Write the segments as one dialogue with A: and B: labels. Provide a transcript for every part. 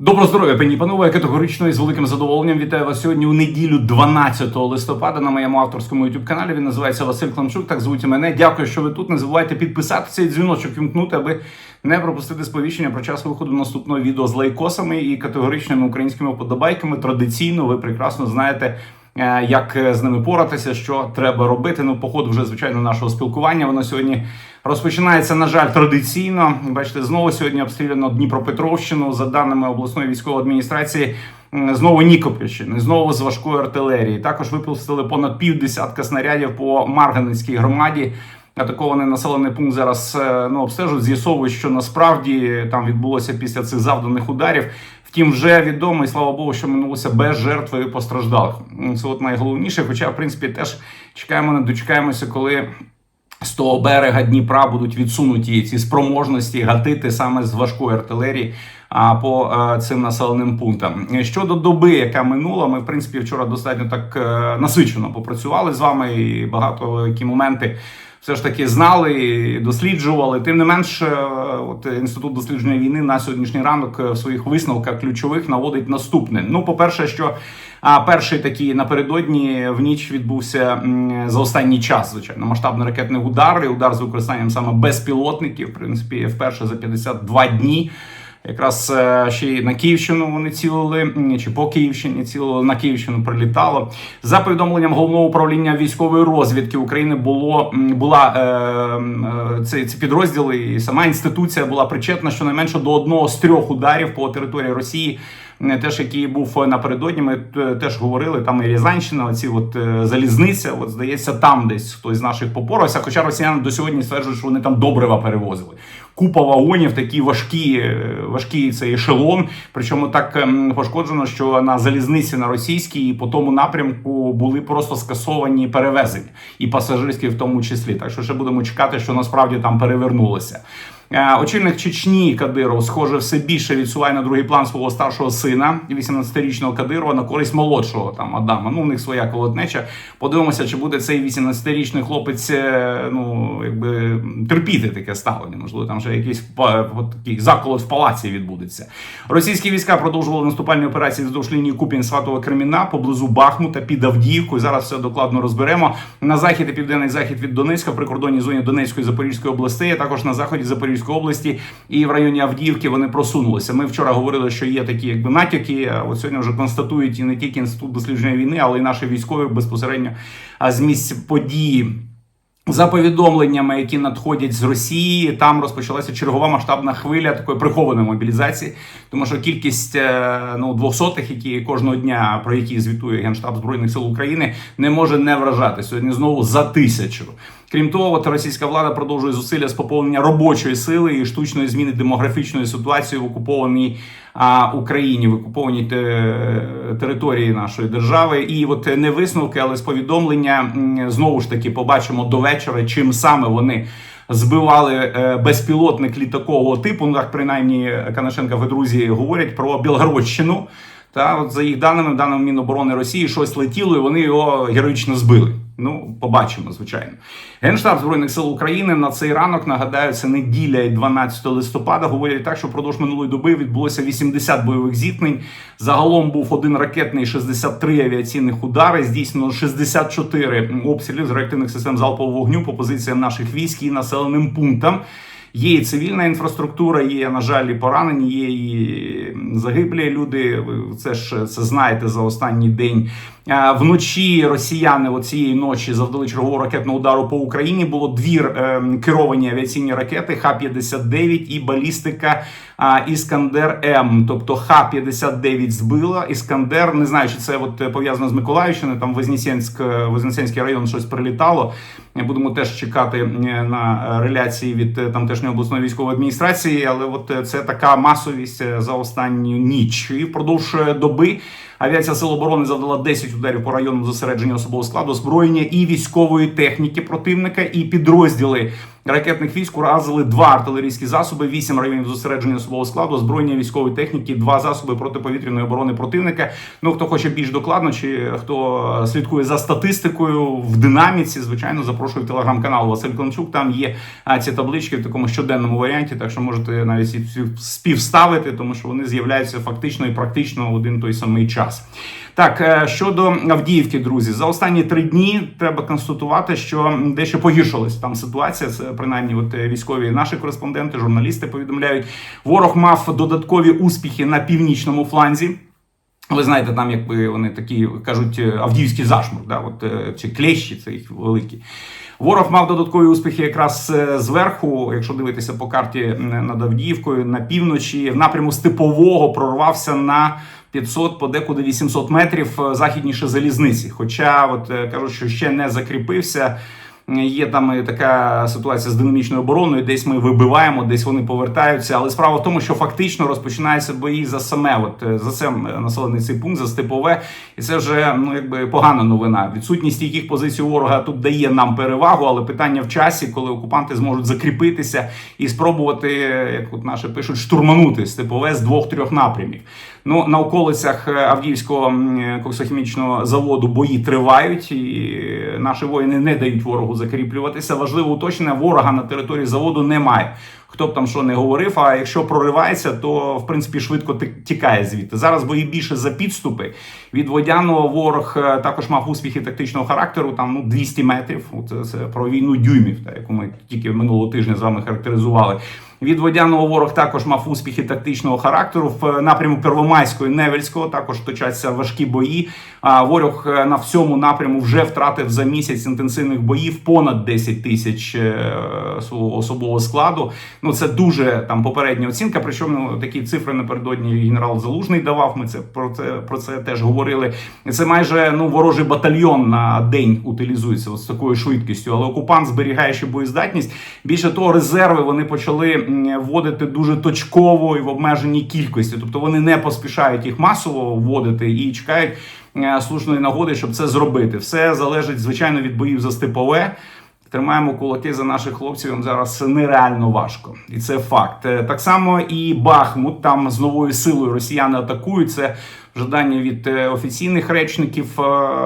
A: Доброго здоров'я, пані панове. Я категорично і з великим задоволенням вітаю вас сьогодні у неділю, 12 листопада, на моєму авторському youtube каналі. Він називається Василь Кламчук. Так звуть мене. Дякую, що ви тут. Не забувайте підписатися і дзвіночок вімкнути, аби не пропустити сповіщення про час виходу наступного відео з лайкосами і категоричними українськими подобайками. Традиційно ви прекрасно знаєте. е, Як з ними поратися, що треба робити? Ну, по ходу вже звичайно нашого спілкування. Воно сьогодні розпочинається. На жаль, традиційно. Бачите, знову сьогодні обстріляно Дніпропетровщину за даними обласної військової адміністрації. Знову Нікопільщини, знову з важкої артилерії. Також випустили понад півдесятка снарядів по Марганецькій громаді. Атакований населений пункт зараз е, ну, обстежують, з'ясовують, що насправді там відбулося після цих завданих ударів. Втім, вже відомо, і слава Богу, що минулося без жертв і постраждалих. Це от найголовніше. Хоча, в принципі, теж чекаємо, не дочекаємося, коли того берега Дніпра будуть відсунуті ці спроможності гатити саме з важкої артилерії. А по е, цим населеним пунктам щодо доби, яка минула, ми в принципі вчора достатньо так е, насичено попрацювали з вами, і багато які моменти все ж таки знали, досліджували. Тим не менш, е, от інститут дослідження війни на сьогоднішній ранок е, в своїх висновках ключових наводить наступне. Ну, по перше, що перший такий напередодні в ніч відбувся за останній час, звичайно, масштабний ракетний удар, і удар з використанням саме безпілотників. В принципі, вперше за 52 дні. Якраз е, ще й на Київщину вони цілили, чи по Київщині цілили, на Київщину прилітало. За повідомленням головного управління військової розвідки України було була е, е, ці, ці підрозділи, і сама інституція була причетна щонайменше до одного з трьох ударів по території Росії. Теж який був напередодні, ми е, теж говорили, там і Рязанщина, оці от е, залізниця, от здається, там десь хтось з наших попорався. Хоча росіяни до сьогодні стверджують, що вони там добрива перевозили. Купа вагонів, такі важкі, е, важкий цей ешелон. Причому так ем, пошкоджено, що на залізниці на російській і по тому напрямку були просто скасовані перевезення, і пасажирські в тому числі. Так що ще будемо чекати, що насправді там перевернулося. Е, Очільник Чечні Кадиров, схоже, все більше відсуває на другий план свого старшого сина, 18-річного Кадирова, на користь молодшого там Адама. Ну, у них своя колотнеча. Подивимося, чи буде цей 18-річний хлопець, е, ну якби терпіти таке ставлення. Можливо, там вже якийсь такий заколот в палаці відбудеться. Російські війська продовжували наступальні операції вздовж лінії Купінь Сватого Креміна поблизу Бахмута під Авдіївкою. Зараз все докладно розберемо. На захід і південний захід від Донецька, в прикордонній зоні Донецької Запорізької областей, а також на заході Запорізької області і в районі Авдіївки вони просунулися. Ми вчора говорили, що є такі якби натяки. От сьогодні вже констатують і не тільки інститут дослідження війни, але й наші військові безпосередньо з місць події. За повідомленнями, які надходять з Росії, там розпочалася чергова масштабна хвиля такої прихованої мобілізації, тому що кількість е, ну двохсотих, які кожного дня про які звітує генштаб збройних сил України, не може не вражати сьогодні. Знову за тисячу. Крім того, російська влада продовжує зусилля з поповнення робочої сили і штучної зміни демографічної ситуації в окупованій а, Україні, в окупованій те, території нашої держави. І от не висновки, але з повідомлення знову ж таки побачимо до вечора, чим саме вони. Збивали е, безпілотник літакового типу. Ну так принаймні Канашенка і друзі говорять про Білгородщину. Та от за їх даними, даними Міноборони Росії, щось летіло, і вони його героїчно збили. Ну, побачимо, звичайно. Генштаб Збройних сил України на цей ранок нагадаю, це неділя і 12 листопада. Говорять так, що впродовж минулої доби відбулося 80 бойових зіткнень. Загалом був один ракетний, 63 авіаційних удари. Здійснено 64 обстрілів з реактивних систем залпового вогню по позиціям наших військ і населеним пунктам. Є і цивільна інфраструктура, є, на жаль, і поранені, є і загиблі люди. Ви це ж це знаєте за останній день. А, Вночі росіяни оцієї ночі завдали чергового ракетного удару по Україні. Було дві е, керовані авіаційні ракети Х-59 і балістика Іскандер М. Тобто Х-59 збила. Іскандер, не знаю, чи це от е, пов'язано з Миколаївщиною, там Вознесенськ, е, Вознесенський район щось прилітало. Будемо теж чекати е, на реляції від е, тамтешньої обласної військової адміністрації, але от е, це така масовість е, за останню ніч. І впродовж е, доби авіація Сил оборони завдала 10 ударів по району зосередження особового складу, озброєння і військової техніки противника, і підрозділи ракетних військ уразили два артилерійські засоби, вісім районів зосередження особового складу, озброєння військової техніки, два засоби протиповітряної оборони противника. Ну хто хоче більш докладно, чи хто слідкує за статистикою в динаміці, звичайно, запрошую в телеграм-канал Василь Климчук. Там є ці таблички в такому щоденному варіанті, так що можете навіть співставити, тому що вони з'являються фактично і практично в один той самий час. Так, е, щодо Авдіївки, друзі, за останні три дні треба констатувати, що дещо погіршилась там ситуація. Принаймні, от е, військові наші кореспонденти, журналісти повідомляють, ворог мав додаткові успіхи на північному фланзі. Ви знаєте, там якби вони такі кажуть е, авдіївський зашмур, да, от, чи клещі, це їх великі. Ворог мав додаткові успіхи якраз зверху, якщо дивитися по карті над Авдіївкою, на півночі, в напряму Степового прорвався на 500, подекуди 800 метрів західніше залізниці. Хоча, от кажуть, що ще не закріпився. Є там така ситуація з динамічною обороною. Десь ми вибиваємо, десь вони повертаються. Але справа в тому, що фактично розпочинаються бої за саме, от за сам населений цей пункт, за степове, і це вже ну якби погана новина. Відсутність стійких позицій ворога тут дає нам перевагу, але питання в часі, коли окупанти зможуть закріпитися і спробувати, як от наші пишуть, штурманути степове з двох-трьох напрямів. Ну на околицях Авдіївського коксохімічного заводу бої тривають, і наші воїни не дають ворогу закріплюватися. Важливе уточнення ворога на території заводу немає. Хто б там що не говорив, а якщо проривається, то в принципі швидко тікає звідти. Зараз бої більше за підступи. Від водяного ворог також мав успіхи тактичного характеру. Там ну 200 метрів. Це, це про війну дюймів, та яку ми тільки минулого тижня з вами характеризували. Від водяного ворог також мав успіхи тактичного характеру в напряму Первомайської Невельського. Також точаться важкі бої. А ворог на всьому напряму вже втратив за місяць інтенсивних боїв понад 10 тисяч свого особового складу. Ну це дуже там попередня оцінка. Причому ну, такі цифри напередодні генерал Залужний давав. Ми це про це про це теж говорили. Це майже ну ворожий батальйон на день утилізується з такою швидкістю. Але окупант зберігаючи боєздатність. Більше того, резерви вони почали вводити дуже точково і в обмеженій кількості, тобто вони не поспішають їх масово вводити і чекають слушної нагоди, щоб це зробити. Все залежить звичайно від боїв за степове. Тримаємо кулаки за наших хлопців їм зараз нереально важко, і це факт. Так само і Бахмут там з новою силою росіяни атакують. Це жадання від офіційних речників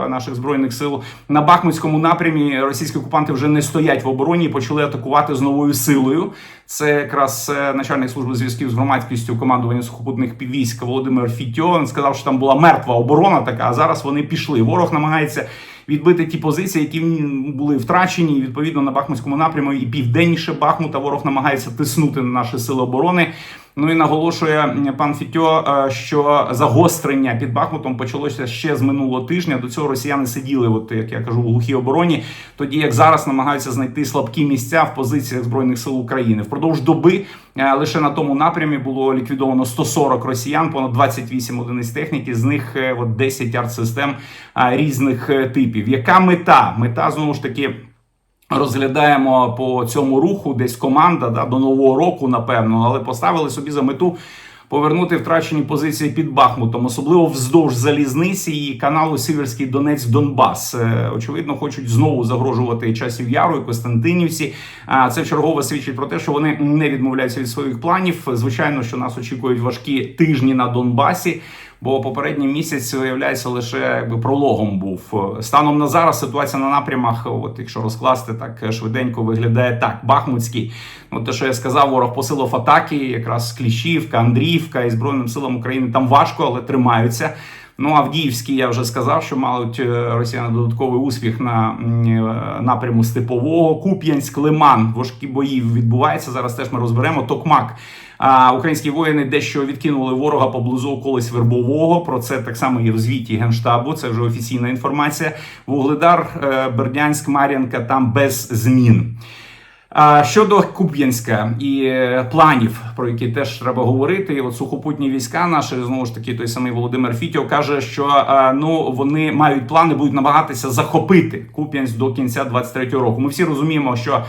A: наших збройних сил на Бахмутському напрямі. Російські окупанти вже не стоять в обороні і почали атакувати з новою силою. Це якраз начальник служби зв'язків з громадськістю командування сухопутних військ Володимир Фітьо. Він сказав, що там була мертва оборона, така а зараз вони пішли. Ворог намагається відбити ті позиції, які були втрачені. І, Відповідно на Бахмутському напряму і південніше Бахмута ворог намагається тиснути на наші сили оборони. Ну і наголошує пан Фітьо, що загострення під Бахмутом почалося ще з минулого тижня. До цього росіяни сиділи, от як я кажу, в глухій обороні. Тоді як зараз намагаються знайти слабкі місця в позиціях збройних сил України. Впродовж доби лише на тому напрямі було ліквідовано 140 росіян, понад 28 одиниць техніки. З них от 10 артсистем різних типів. Яка мета? Мета знову ж таки. Розглядаємо по цьому руху десь команда да, до нового року, напевно, але поставили собі за мету повернути втрачені позиції під Бахмутом, особливо вздовж залізниці і каналу Сіверський Донець Донбас. Очевидно, хочуть знову загрожувати часів яру і Костянтинівці. Це чергово свідчить про те, що вони не відмовляються від своїх планів. Звичайно, що нас очікують важкі тижні на Донбасі. Бо попередній місяць виявляється лише якби прологом був станом на зараз. Ситуація на напрямах, от якщо розкласти так швиденько, виглядає так: Бахмутський. Ну те, що я сказав, ворог посилив атаки, якраз Кліщівка, Андріївка і збройним силам України там важко, але тримаються. Ну, Авдіївський, я вже сказав, що мають росіяни додатковий успіх на напряму Степового. Куп'янськ, Лиман, важкі бої відбуваються. Зараз теж ми розберемо. Токмак. А українські воїни дещо відкинули ворога поблизу околиць Вербового. Про це так само є в звіті генштабу. Це вже офіційна інформація. Вугледар, Бердянськ, Мар'янка там без змін. Щодо Куп'янська і планів, про які теж треба говорити, от сухопутні війська наші знову ж таки той самий Володимир Фітьо каже, що ну вони мають плани, будуть намагатися захопити Куп'янськ до кінця 23-го року. Ми всі розуміємо, що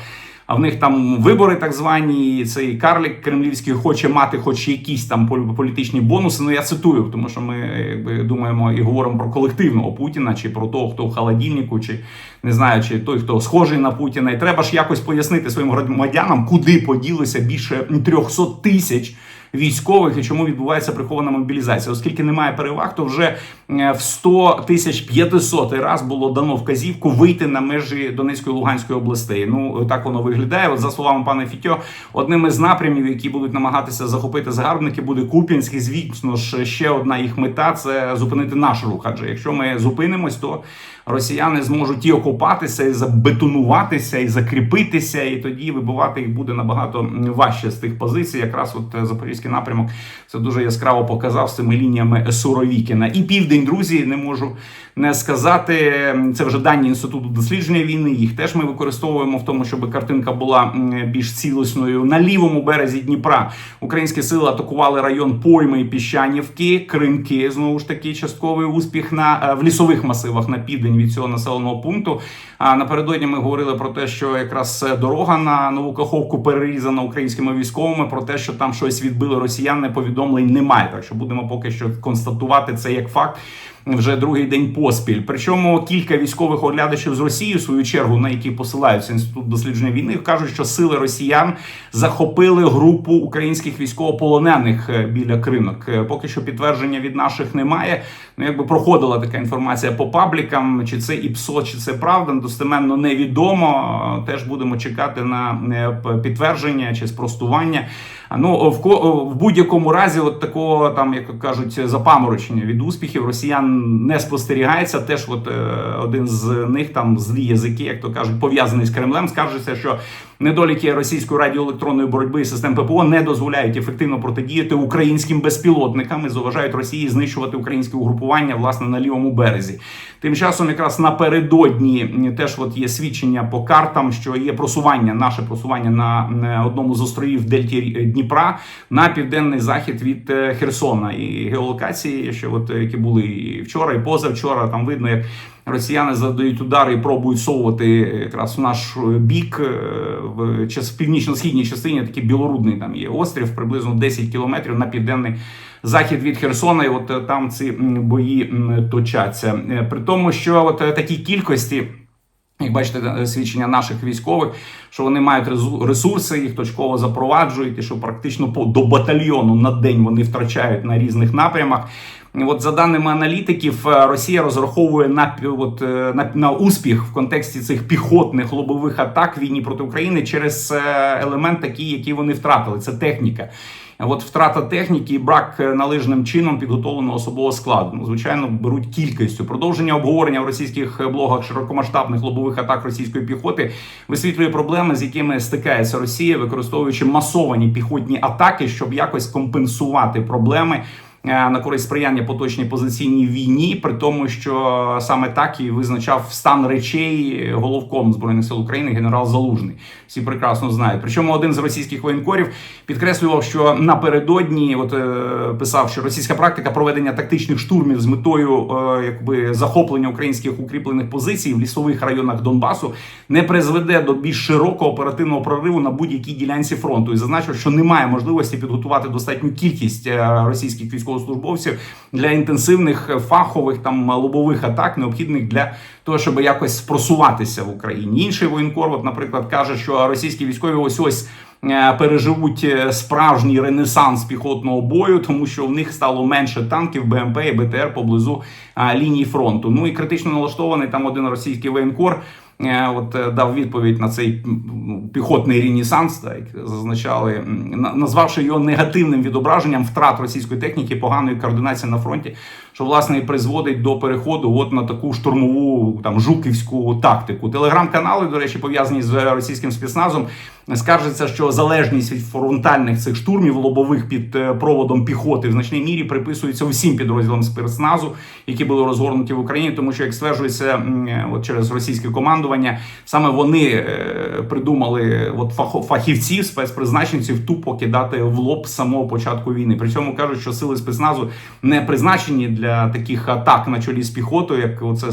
A: А в них там вибори так звані. і Цей карлік кремлівський хоче мати, хоч якісь там полі- політичні бонуси. Ну я цитую, тому що ми якби думаємо і говоримо про колективного Путіна, чи про того, хто в холодильнику, чи не знаю, чи той, хто схожий на Путіна. І треба ж якось пояснити своїм громадянам, куди поділися більше 300 тисяч військових і чому відбувається прихована мобілізація. Оскільки немає переваг, то вже е, в 100 тисяч 500 раз було дано вказівку вийти на межі Донецької Луганської областей. Ну так воно виглядає. От за словами пана Фітьо, одним із напрямів, які будуть намагатися захопити загарбники, буде Куп'янськ. І звісно ж, ще одна їх мета це зупинити наш рух. Адже якщо ми зупинимось, то росіяни зможуть і окупатися, і забетонуватися, і закріпитися, і тоді вибивати їх буде набагато важче з тих позицій. Якраз от е, запорізький напрямок це дуже яскраво показав з цими лініями Суровікіна. І південь, друзі, не можу не сказати. Це вже дані інституту дослідження війни. Їх теж ми використовуємо в тому, щоб картинка була більш цілісною. На лівому березі Дніпра українські сили атакували район Пойми і Піщанівки, Кринки. Знову ж таки, частковий успіх на е, в лісових масивах на південь від цього населеного пункту. А напередодні ми говорили про те, що якраз е, дорога на нову Каховку перерізана українськими військовими. Про те, що там щось відбили росіяни, повідомлень немає. Так що будемо поки що констатувати це як факт. Вже другий день поспіль. Причому кілька військових оглядачів з Росії, в свою чергу, на які посилаються інститут дослідження війни, кажуть, що сили росіян захопили групу українських військовополонених е, біля кринок. Е, Поки що підтвердження від наших немає. Ну, якби проходила така інформація по паблікам, чи це ІПСО, чи це правда, достеменно невідомо. Е, Теж будемо чекати на підтвердження чи спростування. Ну в в будь-якому разі, от такого там, як кажуть, запаморочення від успіхів росіян не спостерігається. Теж, от е, один з них там злі язики, як то кажуть, пов'язаний з Кремлем, скаржиться, що недоліки російської радіоелектронної боротьби і систем ППО не дозволяють ефективно протидіяти українським безпілотникам і заважають Росії знищувати українське угрупування власне на лівому березі. Тим часом, якраз напередодні теж от є свідчення по картам, що є просування, наше просування на е, одному з островів Дельті Дніпра на південний захід від е, Херсона. І геолокації, що от е, які були і вчора, і позавчора, там видно, як росіяни задають удари і пробують совувати якраз в наш бік е, в час- північно-східній частині. Такий білорудний там є острів, приблизно 10 кілометрів на південний захід від Херсона. І от е, там ці бої точаться. Е, При тому, що от е, такій кількості. Як бачите, е, свідчення наших військових, що вони мають ресурси, їх точково запроваджують, і що практично по до батальйону на день вони втрачають на різних напрямах. От за даними аналітиків, е, Росія розраховує на от, е, на, на успіх в контексті цих піхотних лобових атак війні проти України через е, елемент такий, який вони втратили. Це техніка. От втрата техніки і брак належним чином підготовленого особового складу. Ну, звичайно, беруть кількістю. Продовження обговорення в російських блогах широкомасштабних лобових атак російської піхоти висвітлює проблеми, з якими стикається Росія, використовуючи масовані піхотні атаки, щоб якось компенсувати проблеми. Е, На користь сприяння поточній позиційній війні, при тому, що саме так і визначав стан речей головком збройних сил України генерал Залужний. Всі прекрасно знають. Причому один з російських воєнкорів підкреслював, що напередодні, от е, писав, що російська практика проведення тактичних штурмів з метою е, якби захоплення українських укріплених позицій в лісових районах Донбасу не призведе до більш широкого оперативного прориву на будь-якій ділянці фронту. І зазначив, що немає можливості підготувати достатню кількість російських військовослужбовців для інтенсивних е, фахових там лобових атак, необхідних для того, щоб якось просуватися в Україні. Інший воєнкор, от, наприклад, каже, що російські військові ось ось. е, Переживуть е, справжній ренесанс піхотного бою, тому що в них стало менше танків, БМП і БТР поблизу а, лінії фронту. Ну і критично налаштований там один російський воєнкор. Е, От е, дав відповідь на цей піхотний ренесанс, так як зазначали, назвавши його негативним відображенням втрат російської техніки, поганої координації на фронті, що власне і призводить до переходу от на таку штурмову там жуківську тактику. Телеграм-канали, до речі, пов'язані з російським спецназом, скаржиться, що залежність від фронтальних цих штурмів лобових під е, проводом піхоти в значній мірі приписується усім підрозділам спецназу, які були розгорнуті в Україні, тому що як стверджується е, от через російське командування, саме вони е, придумали от фахівців, спецпризначенців тупо кидати в лоб самого початку війни. При цьому кажуть, що сили спецназу не призначені для таких атак на чолі з піхотою, як це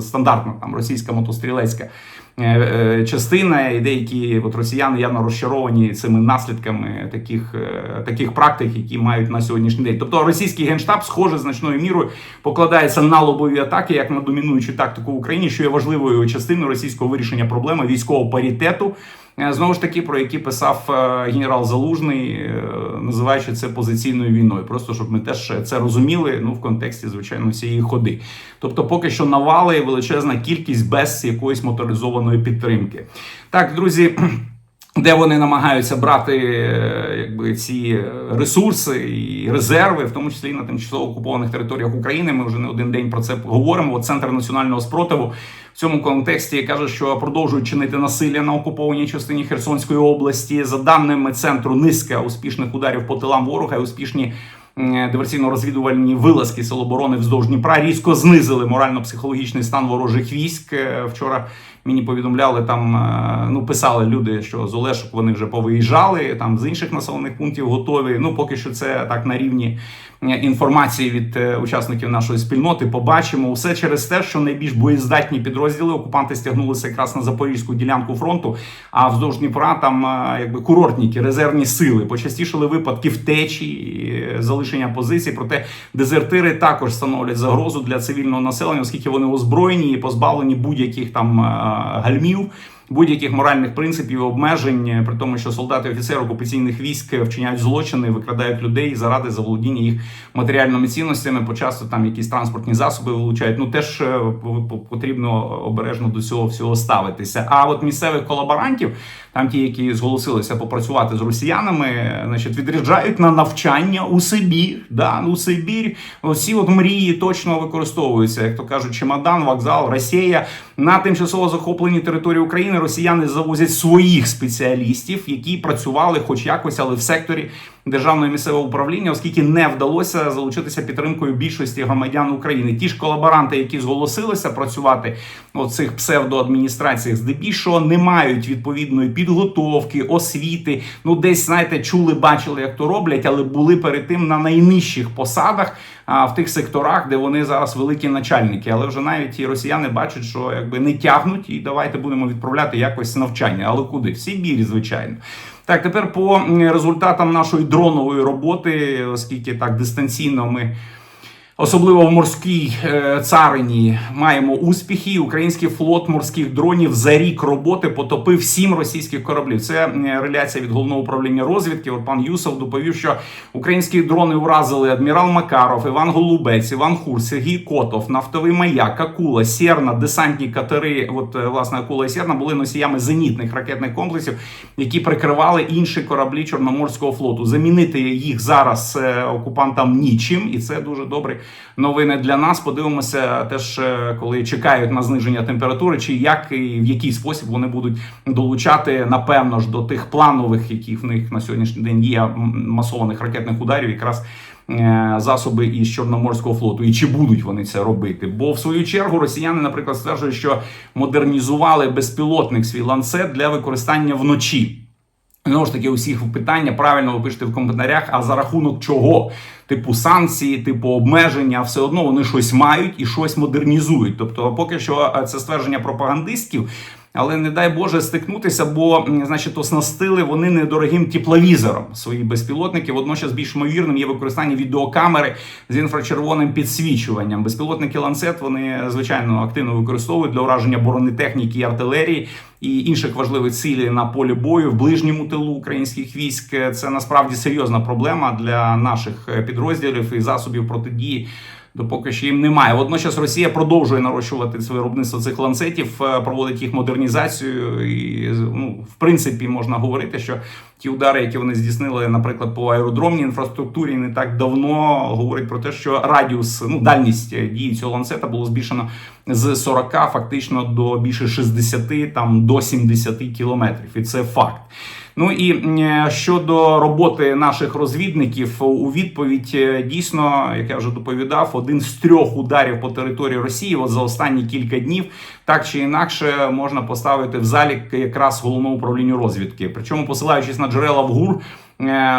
A: стандартна там російська мотострілецька е, е, частина, і деякі от росіяни явно розчаровані цими наслідками таких е, таких практик, які мають на сьогоднішній день. Тобто російський генштаб, схоже, значною мірою покладається на лобові атаки, як на домінуючу тактику в Україні, що є важливою частиною російського вирішення проблеми військового паритету. Е, Знову ж таки, про які писав е, генерал Залужний, е, називаючи це позиційною війною. Просто щоб ми теж це розуміли, ну в контексті звичайно всієї ходи. Тобто, поки що навали величезна кількість без якоїсь моторизованої підтримки. Так, друзі. Де вони намагаються брати е, якби ці ресурси і резерви, в тому числі на тимчасово окупованих територіях України. Ми вже не один день про це говоримо. От Центр національного спротиву в цьому контексті каже, що продовжують чинити насилля на окупованій частині Херсонської області. За даними центру, низка успішних ударів по тилам ворога і успішні. Диверсійно-розвідувальні вилазки Сил оборони вздовж Дніпра різко знизили морально-психологічний стан ворожих військ. Е, Вчора мені повідомляли там, е, ну писали люди, що з Олешок вони вже повиїжджали, там з інших населених пунктів готові. Ну поки що це так на рівні е, інформації від е, учасників нашої спільноти. Побачимо все через те, що найбільш боєздатні підрозділи окупанти стягнулися якраз на запорізьку ділянку фронту. А вздовж Дніпра там якби курортники, резервні сили. Почастішили випадки втечі, залишення позицій. Проте дезертири також становлять загрозу для цивільного населення, оскільки вони озброєні і позбавлені будь-яких там гальмів. Будь-яких моральних принципів і обмежень, е, при тому, що солдати офіцери окупаційних військ вчиняють злочини, викрадають людей заради заволодіння їх матеріальними цінностями. Почасто там якісь транспортні засоби вилучають. Ну теж е, по- по- потрібно обережно до цього всього ставитися. А от місцевих колаборантів, там ті, які зголосилися попрацювати з росіянами, е, значить, відряджають на навчання у Сибір. Да, у Сибір. Всі от мрії точно використовуються, як то кажуть, чемодан, вокзал, Росія на тимчасово захопленій території України. Росіяни завозять своїх спеціалістів, які працювали, хоч якось, але в секторі державного і місцевого управління, оскільки не вдалося залучитися підтримкою більшості громадян України. Ті ж колаборанти, які зголосилися працювати у цих псевдоадміністраціях, здебільшого не мають відповідної підготовки, освіти. Ну, десь знаєте, чули, бачили, як то роблять, але були перед тим на найнижчих посадах. А в тих секторах, де вони зараз великі начальники, але вже навіть і росіяни бачать, що якби не тягнуть, і давайте будемо відправляти якось навчання. Але куди? В Сибірі, звичайно. Так, тепер по результатам нашої дронової роботи, оскільки так дистанційно ми. Особливо в морській е, царині маємо успіхи. Український флот морських дронів за рік роботи потопив сім російських кораблів. Це е, реляція від головного управління розвідки. Пан Юсов доповів, що українські дрони уразили адмірал Макаров, Іван Голубець, Іван Хур, Сергій Котов, нафтовий маяк, Акула, Сєрна, десантні катери. От е, власне Акула і Сєрна були носіями зенітних ракетних комплексів, які прикривали інші кораблі Чорноморського флоту. Замінити їх зараз окупантам нічим, і це дуже добре новини для нас. Подивимося, теж е, коли чекають на зниження температури, чи як і в який спосіб вони будуть долучати напевно ж до тих планових, які в них на сьогоднішній день є масованих ракетних ударів, якраз. е, Засоби із Чорноморського флоту, і чи будуть вони це робити? Бо в свою чергу росіяни, наприклад, стверджують, що модернізували безпілотник свій ланцет для використання вночі. Знову ж таки, усіх питання правильно ви в коментарях. А за рахунок чого? Типу санкції, типу обмеження, все одно вони щось мають і щось модернізують. Тобто, поки що е, це ствердження пропагандистів. Але не дай Боже стикнутися, бо значить оснастили вони недорогим тепловізором свої безпілотники. Водночас більш ймовірним є використання відеокамери з інфрачервоним підсвічуванням. Безпілотники ланцет вони звичайно активно використовують для ураження бронетехніки і артилерії і інших важливих цілей на полі бою в ближньому тилу українських військ. Це насправді серйозна проблема для наших е, підрозділів і засобів протидії. Допоки що їм немає. Водночас Росія продовжує нарощувати своє виробництво цих ланцетів, е, проводить їх модернізацію. І ну, в принципі можна говорити, що ті удари, які вони здійснили, наприклад, по аеродромній інфраструктурі, не так давно говорять про те, що радіус, ну дальність дії цього ланцета було збільшено з 40 фактично до більше 60, там до 70 кілометрів. І це факт. Ну і е, щодо роботи наших розвідників, у відповідь е, дійсно, як я вже доповідав, один з трьох ударів по території Росії от за останні кілька днів, так чи інакше, можна поставити в залік якраз головного управління розвідки. Причому, посилаючись на джерела в ГУР,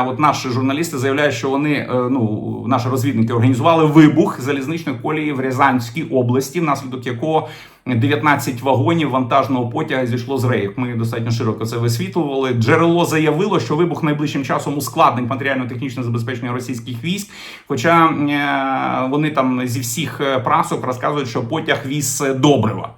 A: От наші журналісти заявляють, що вони е, ну наші розвідники організували вибух залізничної колії в Рязанській області, внаслідок якого 19 вагонів вантажного потяга зійшло з рейок. Ми достатньо широко це висвітлювали. Джерело заявило, що вибух найближчим часом ускладнить матеріально-технічне забезпечення російських військ. Хоча е, вони там зі всіх е, прасок розказують, що потяг віз е, добрива.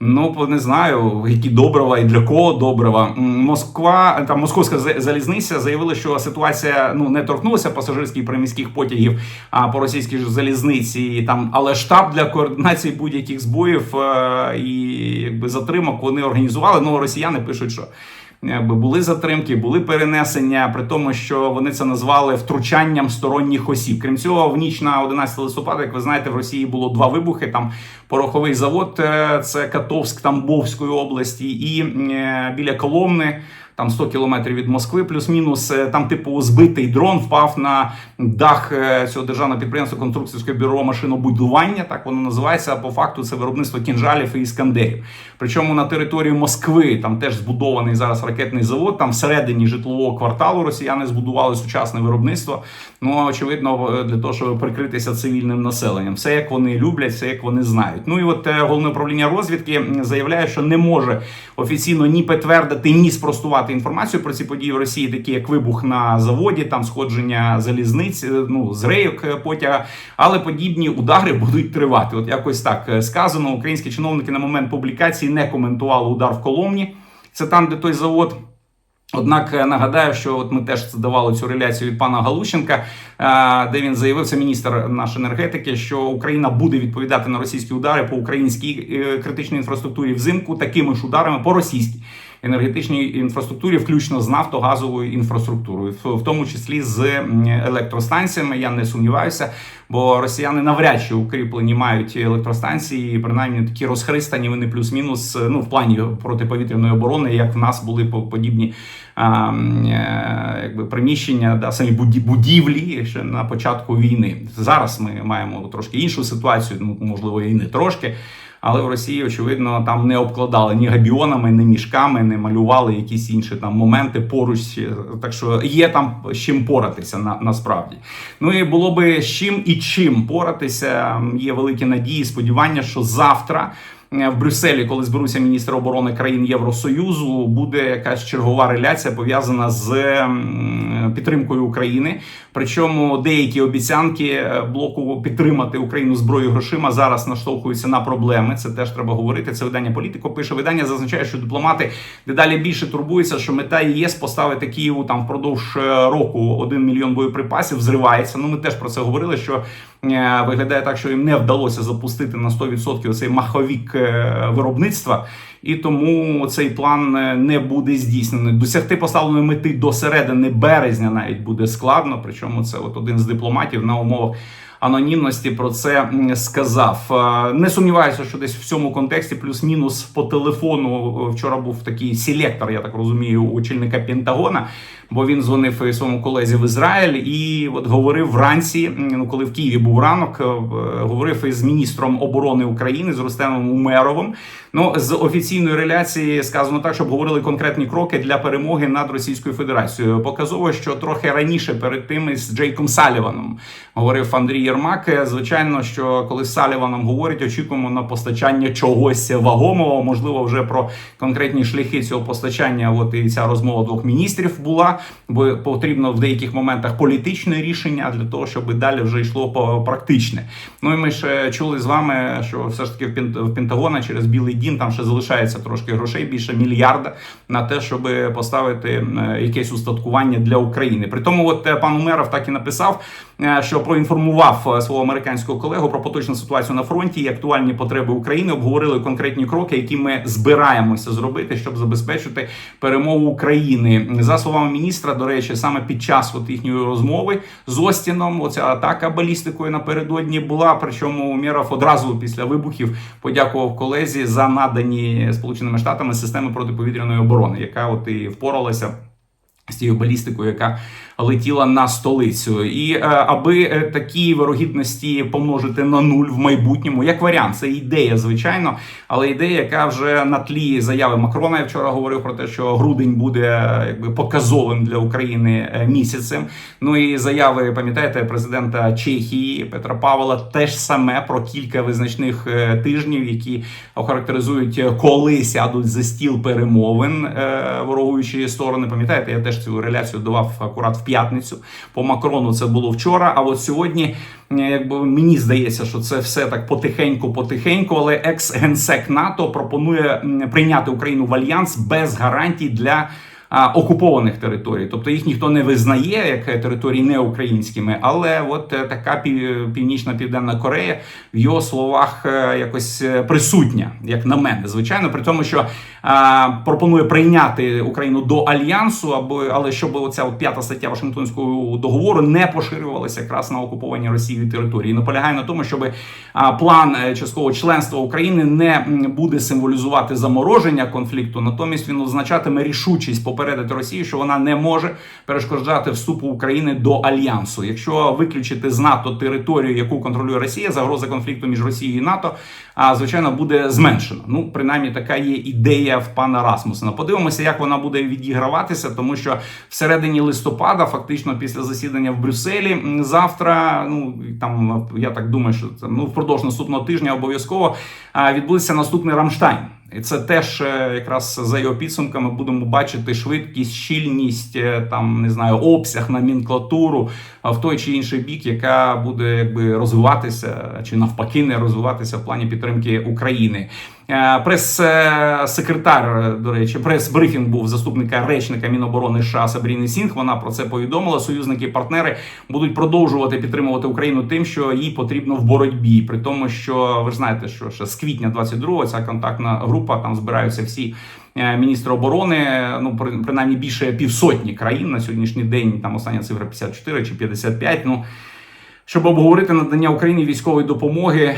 A: Ну, не знаю, які добрива і для кого добрива. Москва там московська за- залізниця заявила, що ситуація ну не торкнулася пасажирських приміських потягів а по російській залізниці. Там, але штаб для координації будь-яких збоїв е, і якби затримок вони організували. Ну росіяни пишуть, що. Були затримки, були перенесення, при тому, що вони це назвали втручанням сторонніх осіб. Крім цього, в ніч на 11 листопада, як ви знаєте, в Росії було два вибухи. Там пороховий завод, е, це Катовськ Тамбовської області, і е, біля Коломни. Там 100 кілометрів від Москви, плюс-мінус. Е, Там, типу, збитий дрон впав на дах е, цього державного підприємства конструкторське бюро машинобудування. Так воно називається. По факту це виробництво кінжалів і іскандерів. Причому на території Москви там теж збудований зараз ракетний завод. Там всередині житлового кварталу росіяни збудували сучасне виробництво. Ну очевидно, е, для того, щоб прикритися цивільним населенням. Все як вони люблять, все як вони знають. Ну і от головне управління розвідки заявляє, що не може офіційно ні підтвердити, ні спростувати інформацію про ці події в Росії, такі як вибух на заводі, там сходження залізниць, е, ну з рейок е, потяга, але подібні удари будуть тривати. От якось так е, сказано. Українські чиновники на момент публікації не коментували удар в Коломні. Це там, де той завод. Однак нагадаю, що от ми теж давали цю реляцію від пана Галущенка, де він заявив, це міністр нашої енергетики, що Україна буде відповідати на російські удари по українській критичній інфраструктурі взимку такими ж ударами по російській енергетичній інфраструктурі, включно з нафтогазовою інфраструктурою, в тому числі з електростанціями. Я не сумніваюся, бо росіяни навряд чи укріплені мають електростанції, принаймні такі розхристані вони плюс-мінус ну в плані протиповітряної оборони, як в нас були подібні а, е, якби приміщення, да, самі будівлі ще на початку війни. Зараз ми маємо трошки іншу ситуацію, ну можливо, і не трошки. Але в Росії, очевидно, там не обкладали ні габіонами, ні мішками, не малювали якісь інші там моменти поруч. Так що є там з чим поратися на, насправді. Ну і було би з чим і чим поратися. Є великі надії, сподівання, що завтра. В Брюсселі, коли зберуться міністри оборони країн Євросоюзу, буде якась чергова реляція пов'язана з підтримкою України. Причому деякі обіцянки е, блоку підтримати Україну зброєю грошима зараз наштовхуються на проблеми. Це теж треба говорити. Це видання політико пише. Видання зазначає, що дипломати дедалі більше турбуються, що мета єС поставити Києву там впродовж е, року 1 мільйон боєприпасів зривається. Ну ми теж про це говорили. Що е, виглядає так, що їм не вдалося запустити на 100% цей маховік виробництва. І тому цей план е, не буде здійснений. Досягти поставленої мети до середини березня навіть буде складно. Причому це от один з дипломатів на умовах анонімності про це сказав. Е, Не сумніваюся, що десь в цьому контексті, плюс-мінус по телефону е, вчора був такий селектор, я так розумію, очільника Пентагона. Бо він дзвонив своєму колезі в Ізраїль і от говорив вранці, ну коли в Києві був ранок, е, говорив із міністром оборони України з Рустемом Умеровим. Ну з офіційної реляції сказано так, щоб говорили конкретні кроки для перемоги над Російською Федерацією. Показово, що трохи раніше перед тим із Джейком Саліваном говорив Андрій Єрмак. Е, Звичайно, що коли Саліваном говорять, очікуємо на постачання чогось вагомого, можливо, вже про конкретні шляхи цього постачання. От і ця розмова двох міністрів була, бо потрібно в деяких моментах політичне рішення для того, щоб далі вже йшло по практичне. Ну і ми ще чули з вами, що все ж таки в Пентагона через Білий Дім там ще залишається трошки грошей, більше мільярда на те, щоб поставити е, якесь устаткування для України. При тому, от е, пан Умеров так і написав, що проінформував е, свого американського колегу про поточну ситуацію на фронті і актуальні потреби України. Обговорили конкретні кроки, які ми збираємося зробити, щоб забезпечити перемогу України. За словами міністра, до речі, саме під час от їхньої розмови з Остіном, оця атака балістикою напередодні була. Причому Умєров одразу після вибухів подякував колезі за надані Сполученими Штатами системи протиповітряної оборони, яка от і впоралася з тією балістикою, яка летіла на столицю, і е, аби е, такі вирогідності помножити на нуль в майбутньому, як варіант, це ідея, звичайно, але ідея, яка вже на тлі заяви Макрона. Я вчора говорив про те, що грудень буде е, якби показовим для України е, місяцем. Ну і заяви, пам'ятаєте, президента Чехії Петра Павла теж саме про кілька визначних тижнів, які охарактеризують, коли сядуть за стіл перемовин е, ворогуючі сторони. Пам'ятаєте, я теж цю реляцію давав акурат в п'ятницю. По Макрону це було вчора. А от сьогодні, якби мені здається, що це все так потихеньку, потихеньку, але екс-генсек НАТО пропонує прийняти Україну в альянс без гарантій для. Окупованих територій, тобто їх ніхто не визнає як е, території не українськими, але от е, така пів- північна південна Корея в його словах е, якось присутня, як на мене, звичайно, при тому, що а, пропонує прийняти Україну до альянсу, аби але щоб оця от п'ята стаття Вашингтонського договору не поширювалася якраз на окуповані Росією території. Наполягає на тому, щоб а, план часткового членства України не буде символізувати замороження конфлікту, натомість він означатиме рішучість попередити Росію, що вона не може перешкоджати вступу України до альянсу. Якщо виключити з НАТО територію, яку контролює Росія, загроза конфлікту між Росією і НАТО, звичайно буде зменшена. Ну принаймні така є ідея в пана Расмусена. Подивимося, як вона буде відіграватися, тому що всередині листопада, фактично після засідання в Брюсселі, завтра, ну там я так думаю, що це ну впродовж наступного тижня обов'язково відбудеться наступний Рамштайн. І це теж е, якраз за його підсумками будемо бачити швидкість, щільність, е, там не знаю, обсяг номенклатуру в той чи інший бік, яка буде якби розвиватися чи навпаки не розвиватися в плані підтримки України. Е, Прес-секретар, до речі, прес-брифінг був заступника речника Міноборони США Сабріни Сінг. Вона про це повідомила. Союзники партнери будуть продовжувати підтримувати Україну тим, що їй потрібно в боротьбі. При тому, що ви ж знаєте, що ще з квітня 22-го ця контактна група там збираються всі. е, оборони, ну принаймні більше півсотні країн на сьогоднішній день. Там остання цифра 54 чи 55, Ну щоб обговорити надання Україні військової допомоги.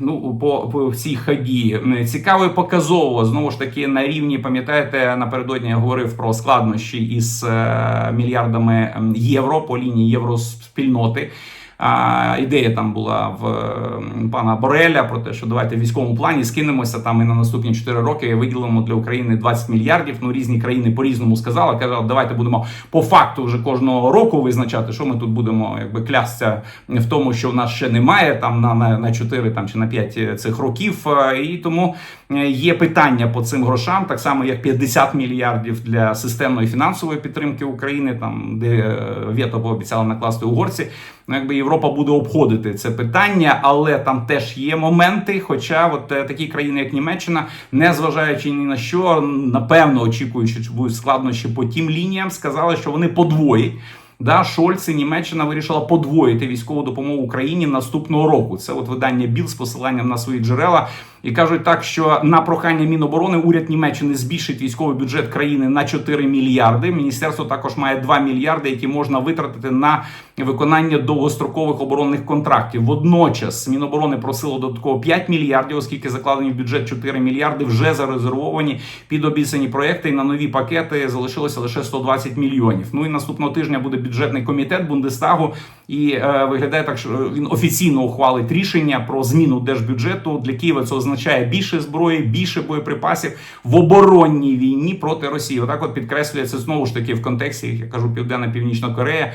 A: Ну, по, по всій ході цікаво і показово знову ж таки на рівні. Пам'ятаєте, напередодні я говорив про складнощі із е, мільярдами євро по лінії євроспільноти. А, ідея там була в е, пана Бореля про те, що давайте в військовому плані скинемося там і на наступні 4 роки виділимо для України 20 мільярдів. Ну різні країни по-різному сказали. Казали, давайте будемо по факту вже кожного року визначати, що ми тут будемо якби клясться в тому, що в нас ще немає там на, на, на 4 там чи на 5 цих років. Е, І тому е, є питання по цим грошам, так само як 50 мільярдів для системної фінансової підтримки України, там де е, вето пообіцяли накласти угорці. Ну, якби Європа буде обходити це питання, але там теж є моменти. Хоча, от е, такі країни, як Німеччина, не зважаючи ні на що, напевно очікуючи, що будуть складнощі по тим лініям, сказали, що вони подвоїть. Да, Шольц і Німеччина вирішила подвоїти військову допомогу Україні наступного року. Це от видання Біл з посиланням на свої джерела. І кажуть так, що на прохання Міноборони уряд Німеччини збільшить військовий бюджет країни на 4 мільярди. Міністерство також має 2 мільярди, які можна витратити на виконання довгострокових оборонних контрактів. Водночас Міноборони просило додатково 5 мільярдів, оскільки закладені в бюджет 4 мільярди вже зарезервовані під обіцяні проекти. І на нові пакети залишилося лише 120 мільйонів. Ну і наступного тижня буде бюджетний комітет Бундестагу. І е, виглядає так, що він офіційно ухвалить рішення про зміну держбюджету для Києва. Це означає більше зброї, більше боєприпасів в оборонній війні проти Росії. Отак, от підкреслюється знову ж таки в контексті, як я кажу, Південна Північна Корея,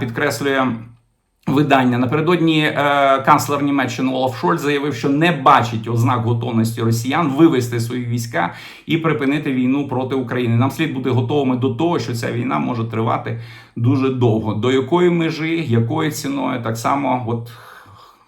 A: підкреслює. Видання напередодні е, канцлер Німеччини Олаф Шольц заявив, що не бачить ознак готовності росіян вивести свої війська і припинити війну проти України. Нам слід бути готовими до того, що ця війна може тривати дуже довго. До якої межі, якою ціною, так само, от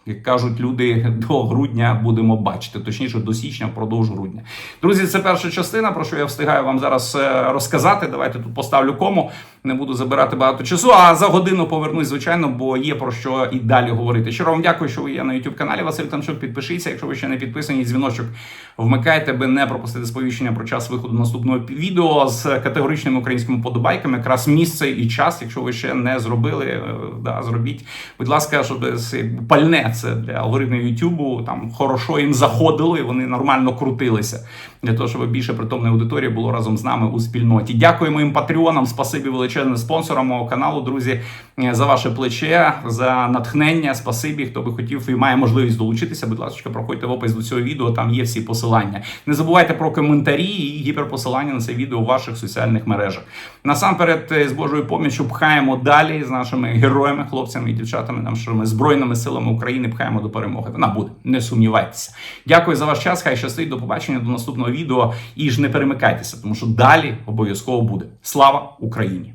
A: як кажуть люди, до грудня будемо бачити, точніше до січня, впродовж грудня. Друзі, це перша частина, про що я встигаю вам зараз е, розказати. Давайте тут поставлю кому. Не буду забирати багато часу. А за годину повернусь, звичайно, бо є про що і далі говорити. Щиро вам дякую, що ви є на youtube каналі. Василь Тамчук. Підпишіться, якщо ви ще не підписані, дзвіночок вмикайте, аби не пропустити сповіщення про час виходу наступного відео з категоричними українськими подобайками. Якраз місце і час, якщо ви ще не зробили, е, да, зробіть. Будь ласка, щоб пальне це для алгоритмів Ютубу там хорошо їм заходило, і вони нормально крутилися для того, щоб більше притомної аудиторії було разом з нами у спільноті. Дякую моїм патреонам, спасибі величезне спонсорам мого каналу, друзі, е, за ваше плече, за натхнення. Спасибі, хто би хотів і має можливість долучитися. Будь ласка, проходьте в опис до цього відео. Там є всі посилання. Не забувайте про коментарі і гіперпосилання на це відео у ваших соціальних мережах. Насамперед, е, з Божою поміччю пхаємо далі з нашими героями, хлопцями і дівчатами, нашими збройними силами України. Пхаємо до перемоги. Вона буде, не сумнівайтеся. Дякую за ваш час. Хай щастить. До побачення до наступного відео. І ж не перемикайтеся, тому що далі обов'язково буде. Слава Україні!